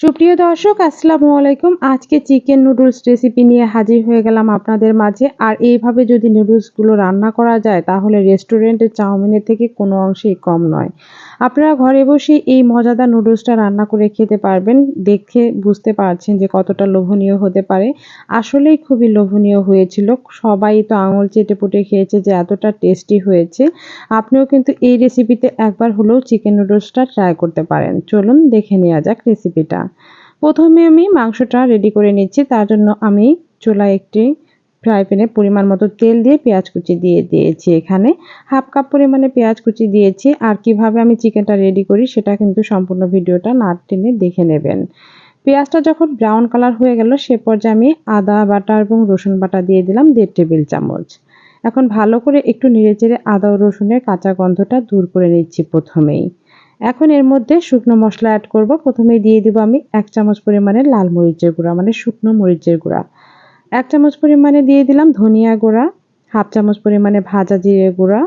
সুপ্রিয় দর্শক, আসসালামু আলাইকুম। আজকে চিকেন নুডলস রেসিপি নিয়ে হাজির হয়ে গেলাম আপনাদের মাঝে। আর এইভাবে যদি নুডলসগুলো রান্না করা যায়, তাহলে রেস্টুরেন্টের চাউমিনের থেকে কোনো অংশেই কম নয়। আপনারা ঘরে বসে এই মজাদার নুডলসটা রান্না করে খেতে পারবেন। দেখে বুঝতে পারছেন যে কতটা লোভনীয় হতে পারে। আসলেই খুবই লোভনীয় হয়েছিল। সবাই তো আঙুল চেটে পুটে খেয়েছে যে এতটা টেস্টি হয়েছে। আপনিও কিন্তু এই রেসিপিতে একবার হলেও চিকেন নুডলসটা ট্রাই করতে পারেন। চলুন দেখে নেওয়া যাক রেসিপিটা প্রথমে আমি মাংসটা রেডি করে নিচ্ছি, তার জন্য আমি চুলায় একটি ফ্রাই প্যানে পরিমাণ মতো তেল দিয়ে পেঁয়াজ কুচি দিয়ে দিয়েছি এখানে। হাফ কাপ পরিমাণে পেঁয়াজ কুচি দিয়েছি, আর কীভাবে আমি চিকেনটা রেডি করি সেটা কিন্তু সম্পূর্ণ ভিডিওটা না টেনে দেখে নেবেন। পেঁয়াজটা যখন ব্রাউন কালার হয়ে গেল, সে পর্যায়ে আমি আদা বাটা এবং রসুন বাটা দিয়ে দিলাম দেড় টেবিল চামচ। এখন ভালো করে একটু নেড়েচেড়ে আদা ও রসুনের কাঁচা গন্ধটা দূর করে নিচ্ছি প্রথমেই। এখন এর মধ্যে শুকনো মশলা অ্যাড করব। প্রথমে দিয়ে দিব আমি এক চামচ পরিমাণে লাল মরিচের গুঁড়া মানে শুকনো মরিচের গুঁড়া। এক চামচ পরিমাণে দিয়ে দিলাম ধনিয়া গুঁড়া, হাফ চামচ পরিমাণে ভাজা জিরে গুঁড়া,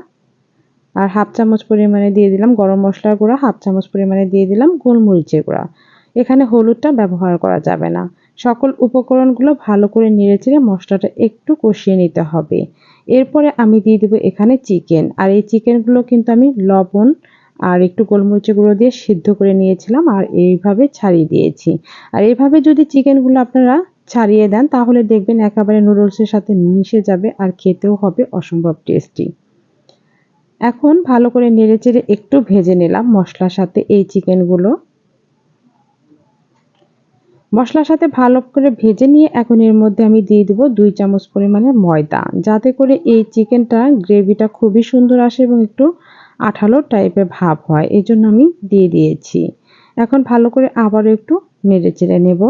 আর হাফ চামচ পরিমাণে দিয়ে দিলাম গরম মশলার গুঁড়া, হাফ চামচ পরিমাণে দিয়ে দিলাম গোলমরিচের গুঁড়া। এখানে হলুদটা ব্যবহার করা যাবে না। সকল উপকরণগুলো ভালো করে নেড়েচেড়ে মশলাটা একটু কষিয়ে নিতে হবে। এরপরে আমি দিয়ে দেবো এখানে চিকেন আর এই চিকেনগুলো কিন্তু আমি লবণ আর একটু গোলমরিচের গুঁড়ো দিয়ে সিদ্ধ করে নিয়েছিলাম আর এইভাবে ছাড়িয়ে দিয়েছি। আর এইভাবে যদি চিকেনগুলো আপনারা ছাড়িয়ে দেন, তাহলে দেখবেন একেবারে নুডলসের সাথে মিশে যাবে আর খেতেও হবে অসম্ভব টেস্টি। এখন ভালো করে নেড়েচেড়ে একটু ভেজে নিলাম মশলার সাথে এই চিকেনগুলো। মশলার সাথে ভালো করে ভেজে নিয়ে এখন এর মধ্যে আমি দিয়ে দেবো দুই চামচ পরিমাণে ময়দা, যাতে করে এই চিকেনটা গ্রেভিটা খুবই সুন্দর আসে এবং একটু আঠালো টাইপের ভাব হয়, এই জন্য আমি দিয়ে দিয়েছি। এখন ভালো করে আবারও একটু নেড়ে চেড়ে নেব।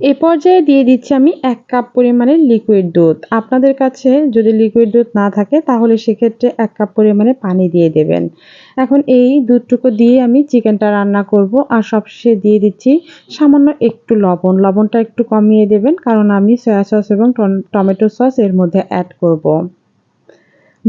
এ পর্যায়ে দিয়ে দিচ্ছি আমি এক কাপ পরিমাণে লিকুইড দুধ। আপনাদের কাছে যদি লিকুইড দুধ না থাকে, তাহলে সেক্ষেত্রে এক কাপ পরিমাণে পানি দিয়ে দেবেন। এখন এই দুধটুকু দিয়ে আমি চিকেনটা রান্না করব, আর সবশেষে দিয়ে দিচ্ছি সামান্য একটু লবণ। লবণটা একটু কমিয়ে দেবেন, কারণ আমি সয়া সস এবং টমেটো সস এর মধ্যে অ্যাড করব।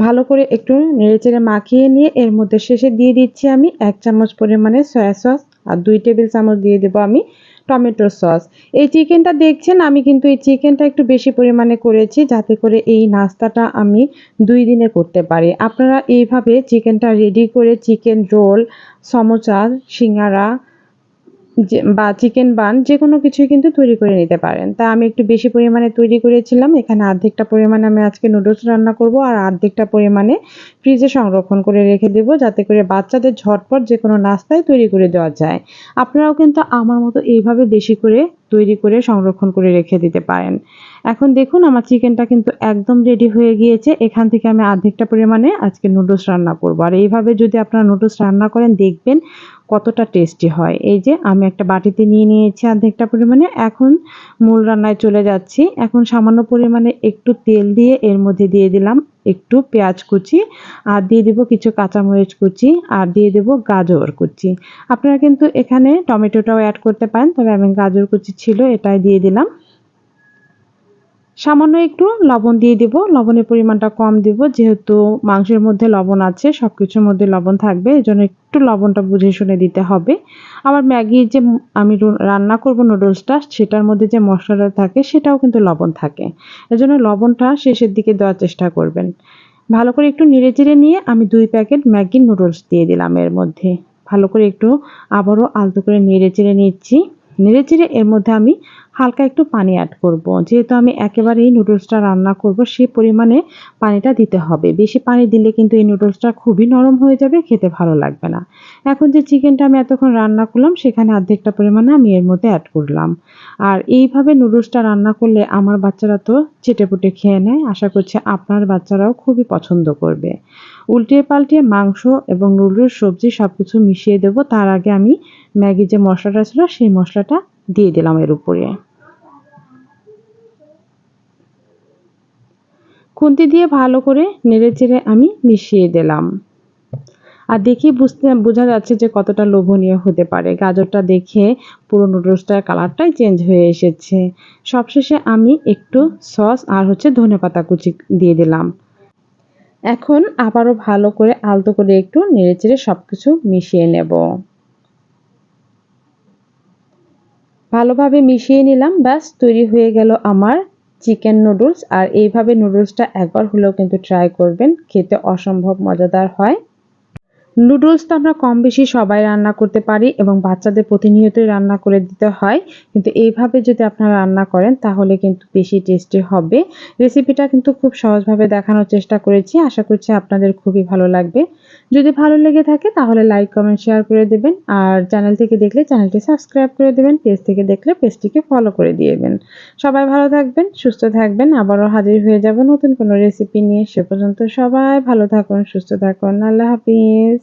ভালো করে একটু নেড়েচেড়ে মাখিয়ে নিয়ে এর মধ্যে শেষে দিয়ে দিচ্ছি আমি এক চামচ পরিমাণে সয়া সস আর দুই টেবিল চামচ দিয়ে দেবো আমি টমেটো সস এই চিকেনটা দেখছেন, আমি কিন্তু এই চিকেনটা একটু বেশি পরিমাণে করেছি যাতে করে এই নাস্তাটা আমি দুই দিনে করতে পারি। আপনারা এইভাবে চিকেনটা রেডি করে চিকেন রোল সমোচা সিঙ্গারা বা চিকেন বান যে কোনো কিছুই কিন্তু তৈরি করে নিতে পারেন। তা আমি একটু বেশি পরিমাণে তৈরি করেছিলাম। এখানে অর্ধেকটা পরিমাণে আমি আজকে নুডলস রান্না করব আর অর্ধেকটা পরিমাণে ফ্রিজে সংরক্ষণ করে রেখে দেব যাতে করে বাচ্চাদের ঝটপট যে কোনো নাস্তায় তৈরি করে দেওয়া যায়। আপনারাও কিন্তু আমার মতো এইভাবে বেশি করে তৈরি করে সংরক্ষণ করে রেখে দিতে পারেন। এখন দেখুন আমার চিকেনটা কিন্তু একদম রেডি হয়ে গিয়েছে। এখান থেকে আমি অর্ধেকটা পরিমাণে আজকে নুডলস রান্না করব। আর এইভাবে যদি আপনারা নুডলস রান্না করেন, দেখবেন কতটা টেস্টি হয়। এই যে আমি একটা বাটিতে নিয়ে নিয়েছি অর্ধেকটা পরিমাণে। এখন মূল রান্নায় চলে যাচ্ছি। এখন সামান্য পরিমাণে একটু তেল দিয়ে এর মধ্যে দিয়ে দিলাম একটু পেঁয়াজ কুচি আর দিয়ে দেবো কিছু কাঁচামরিচ কুচি আর দিয়ে দেবো গাজর কুচি। আপনারা কিন্তু এখানে টমেটোটাও অ্যাড করতে পারেন, তবে আমি গাজর কুচি ছিল এটাই দিয়ে দিলাম। সামান্য একটু লবণ দিয়ে দেব। লবণের পরিমাণটা কম দেব, যেহেতু মাংসের মধ্যে লবণ আছে সব কিছুর মধ্যে লবণ থাকবে এই জন্য একটু লবণটা বুঝে শুনে দিতে হবে। আবার ম্যাগির যে আমি রান্না করব নুডলসটা, সেটার মধ্যে যে মশলাটা থাকে, সেটাও কিন্তু লবণ থাকে। এজন্য লবণটা শেষের দিকে দেওয়ার চেষ্টা করবেন। ভালো করে একটু নেড়ে চেড়ে নিয়ে আমি দুই প্যাকেট ম্যাগির নুডলস দিয়ে দিলাম এর মধ্যে। ভালো করে একটু আবারও আলতো করে নেড়ে চেড়ে নিচ্ছি। নেড়ে চেড়ে এর মধ্যে আমি হালকা একটু পানি অ্যাড করব। যেহেতু আমি একেবারেই নুডলসটা রান্না করব, সে পরিমাণে পানিটা দিতে হবে। বেশি পানি দিলে কিন্তু এই নুডলসটা খুবই নরম হয়ে যাবে, খেতে ভালো লাগবে না। এখন যে চিকেনটা আমি এতক্ষণ রান্না করলাম, সেখানে অর্ধেকটা পরিমাণে আমি এর মধ্যে অ্যাড করলাম। আর এইভাবে নুডলসটা রান্না করলে আমার বাচ্চারা তো চেটেপুটে খেয়ে নেয়। আশা করছি আপনার বাচ্চারাও খুবই পছন্দ করবে। উল্টিয়ে পাল্টিয়ে মাংস এবং নুডলস সবজি সব কিছু মিশিয়ে দেবো। তার আগে আমি ম্যাগি যে মশলাটা ছিল, সেই মশলাটা দিয়ে দিলাম এর উপরে। খুন্তি দিয়ে ভালো করে নেড়ে চেড়ে আমি মিশিয়ে দিলাম। আর দেখে বুঝতে, বোঝা যাচ্ছে যে কতটা লোভনীয় হতে পারে। গাজরটা দেখে পুরো নুডলসটার কালারটাই চেঞ্জ হয়ে এসেছে। সবশেষে আমি একটু সস আর হচ্ছে ধনে পাতা কুচি দিয়ে দিলাম। এখন আবারও ভালো করে আলতো করে একটু নেড়ে চেড়ে সব কিছু মিশিয়ে নেব। ভালোভাবে মিশিয়ে নিলাম। ব্যাস, তৈরি হয়ে গেল আমার চিকেন নুডলস, আর এইভাবে নুডলসটা একবার হলেও কিন্তু ট্রাই করবেন, খেতে অসম্ভব মজাদার হয়। নুডলস তো আমরা কম বেশি সবাই রান্না করতে পারি এবং বাচ্চাদের প্রতিনিয়তই রান্না করে দিতে হয়, কিন্তু এইভাবে যদি আপনারা রান্না করেন তাহলে কিন্তু বেশি টেস্টি হবে। রেসিপিটা কিন্তু খুব সহজভাবে দেখানোর চেষ্টা করেছি, আশা করছি আপনাদের খুবই ভালো লাগবে। যদি ভালো লেগে থাকে, তাহলে লাইক কমেন্ট শেয়ার করে দেবেন। আর চ্যানেল থেকে দেখলে চ্যানেলটি সাবস্ক্রাইব করে দেবেন পেজ থেকে দেখলে পেজটিকে ফলো করে দিয়েবেন সবাই ভালো থাকবেন, সুস্থ থাকবেন, আবারও হাজির হয়ে যাব নতুন কোনো রেসিপি নিয়ে। সে পর্যন্ত সবাই ভালো থাকুন, সুস্থ থাকুন। আল্লাহ হাফিজ।